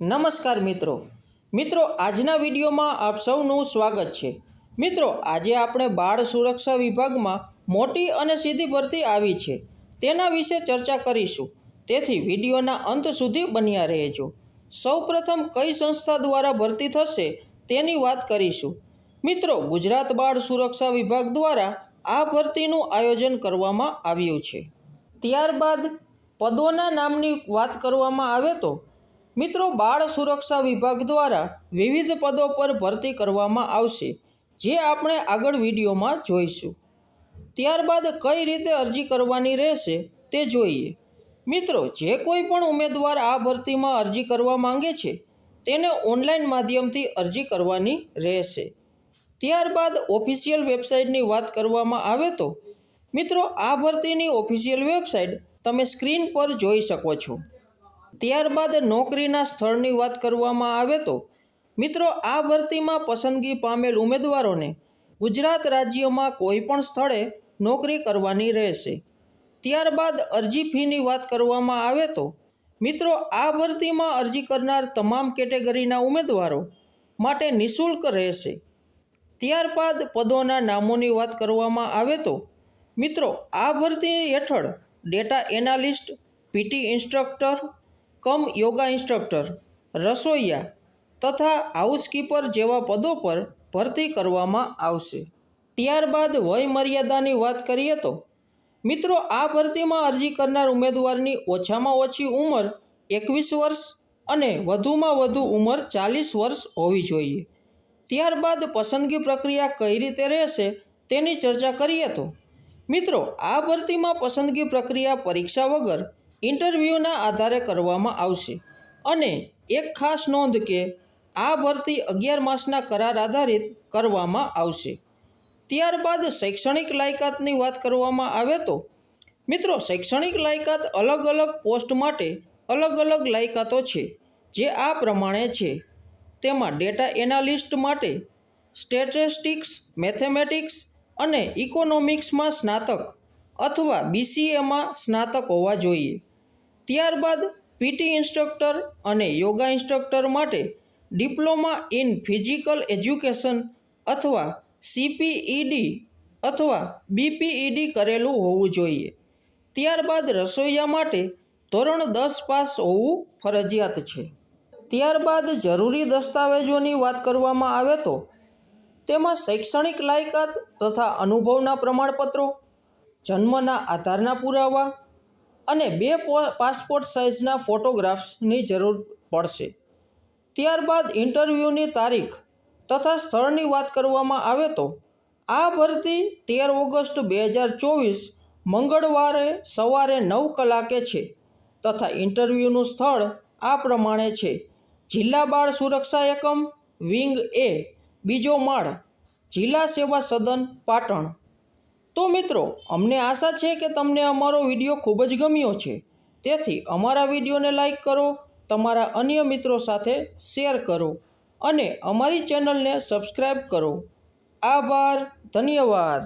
નમસ્કાર મિત્રો. મિત્રો, આજના વિડીયોમાં આપ સૌનું સ્વાગત છે. મિત્રો, આજે આપણે બાળ સુરક્ષા વિભાગમાં મોટી અને સીધી ભરતી આવી છે. તેના વિશે ચર્ચા કરીશું. તેથી વિડીયોના અંત સુધી બન્યા રહેજો. સૌપ્રથમ કઈ સંસ્થા દ્વારા ભરતી થશે તેની વાત કરીશું. મિત્રો, ગુજરાત બાળ સુરક્ષા વિભાગ દ્વારા આ ભરતીનું આયોજન કરવામાં આવ્યું છે. ત્યારબાદ પદોના નામની વાત કરવામાં આવે તો મિત્રો, બાળ સુરક્ષા વિભાગ દ્વારા વિવિધ પદો પર ભરતી કરવામાં આવશે, જે આપણે આગળ વિડીયોમાં જોઈશું. ત્યારબાદ કઈ રીતે અરજી કરવાની રહેશે તે જોઈએ. મિત્રો, જે કોઈ પણ ઉમેદવાર આ ભરતીમાં અરજી કરવા માંગે છે, તેને ઓનલાઈન માધ્યમથી અરજી કરવાની રહેશે. ત્યારબાદ ઓફિશિયલ વેબસાઇટની વાત કરવામાં આવે તો, મિત્રો, આ ભરતીની ઓફિશિયલ વેબસાઇટ તમે સ્ક્રીન પર જોઈ શકો છો. ત્યારબાદ નોકરીના સ્થળની વાત કરવામાં આવે તો, મિત્રો, આ ભરતીમાં પસંદગી પામેલ ઉમેદવારોને ગુજરાત રાજ્યમાં કોઈ પણ સ્થળે નોકરી કરવાની રહેશે. ત્યારબાદ અરજી ફીની વાત કરવામાં આવે તો, મિત્રો, આ ભરતીમાં અરજી કરનાર તમામ કેટેગરીના ઉમેદવારો માટે નિઃશુલ્ક રહેશે. ત્યારબાદ પદોના નામોની વાત કરવામાં આવે તો, મિત્રો, આ ભરતી હેઠળ data analyst, PT instructor cum yoga instructor, રસોઈયા તથા હાઉસકીપર જેવા પદો પર ભરતી કરવામાં આવશે. ત્યારબાદ વય મર્યાદાની વાત કરીએ તો, મિત્રો, આ ભરતીમાં અરજી કરનાર ઉમેદવારની ઓછામાં ઓછી ઉંમર એકવીસ વર્ષ અને વધુમાં વધુ ઉંમર ચાલીસ વર્ષ હોવી જોઈએ. ત્યારબાદ પસંદગી પ્રક્રિયા કઈ રીતે રહેશે તેની ચર્ચા કરીએ તો, મિત્રો, આ ભરતીમાં પસંદગી પ્રક્રિયા પરીક્ષા વગર ઇન્ટરવ્યૂના આધારે કરવામાં આવશે. અને એક ખાસ નોંધ કે આ ભરતી અગિયાર માસના કરાર આધારિત કરવામાં આવશે. ત્યારબાદ શૈક્ષણિક લાયકાતની વાત કરવામાં આવે તો, મિત્રો, શૈક્ષણિક લાયકાત અલગ અલગ પોસ્ટ માટે અલગ અલગ લાયકાતો છે, જે આ પ્રમાણે છે. તેમાં ડેટા એનાલિસ્ટ માટે સ્ટેટિસ્ટિક્સ, મેથેમેટિક્સ અને ઇકોનોમિક્સમાં સ્નાતક અથવા બીસીએમાં સ્નાતક હોવા જોઈએ. ત્યારબાદ પીટી ઇન્સ્ટ્રક્ટર અને યોગા ઇન્સ્ટ્રક્ટર માટે ડિપ્લોમા ઇન ફિઝિકલ એજ્યુકેશન અથવા સીપીઈડી અથવા બીપીઈડી કરેલું હોવું જોઈએ. ત્યારબાદ રસોઈયા માટે ધોરણ દસ પાસ હોવું ફરજિયાત છે. ત્યારબાદ જરૂરી દસ્તાવેજોની વાત કરવામાં આવે તો તેમાં શૈક્ષણિક લાયકાત તથા અનુભવના પ્રમાણપત્રો, જન્મના આધારના પુરાવા અને બે પાસપોર્ટ સાઇઝના ફોટોગ્રાફ્સની જરૂર પડશે. ત્યારબાદ ઇન્ટરવ્યૂની તારીખ તથા સ્થળની વાત કરવામાં આવે તો, આ ભરતી તેર ઓગસ્ટ બે હજાર ચોવીસ મંગળવારે સવારે નવ કલાકે છે તથા ઇન્ટરવ્યૂનું સ્થળ આ પ્રમાણે છે. જિલ્લા બાળ સુરક્ષા એકમ, વિંગ એ, બીજો માળ, જિલ્લા સેવા સદન, પાટણ. તો મિત્રો, અમને આશા છે કે તમને અમારો વીડિયો ખૂબ જ ગમ્યો છે. તેથી અમારા વિડીયોને લાઈક કરો, તમારા અન્ય મિત્રો સાથે શેર કરો અને અમારી ચેનલને સબસ્ક્રાઈબ કરો. આભાર, ધન્યવાદ.